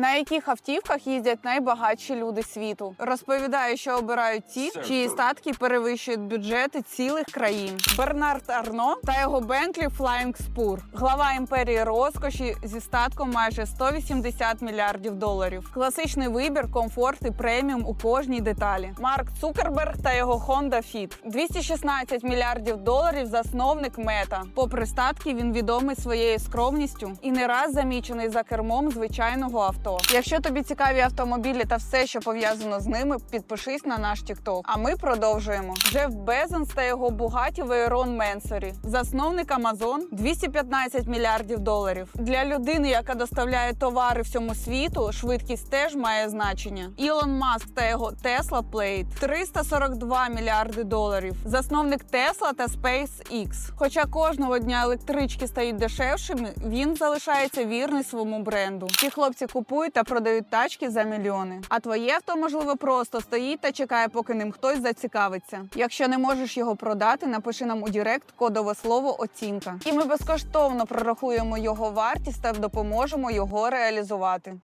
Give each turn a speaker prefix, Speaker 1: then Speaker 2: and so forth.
Speaker 1: На яких автівках їздять найбагатші люди світу? Розповідає, що обирають ті, чиї статки перевищують бюджети цілих країн. Бернард Арно та його Бентлі Flying Spur. глава імперії розкоші зі статком майже 180 мільярдів доларів. Класичний вибір, комфорт і преміум у кожній деталі. Марк Цукерберг та його Honda Fit. 216 мільярдів доларів засновник мета. Попри статки, він відомий своєю скромністю і не раз замічений за кермом звичайного авто. Якщо тобі цікаві автомобілі та все, що пов'язано з ними, підпишись на наш TikTok. А ми продовжуємо. Джеф Безонс та його Бугаті Вейрон Менсорі, засновник Amazon, 215 мільярдів доларів. Для людини, яка доставляє товари всьому світу, швидкість теж має значення. Ілон Маск та його Tesla Plate – 342 мільярди доларів. Засновник Tesla та SpaceX. Хоча кожного дня електрички стають дешевшими, він залишається вірний своєму бренду. Ці хлопці купують та продають тачки за мільйони. А твоє авто, можливо, просто стоїть та чекає, поки ним хтось зацікавиться. Якщо не можеш його продати, напиши нам у Директ кодове слово оцінка. І ми безкоштовно прорахуємо його вартість та допоможемо його реалізувати.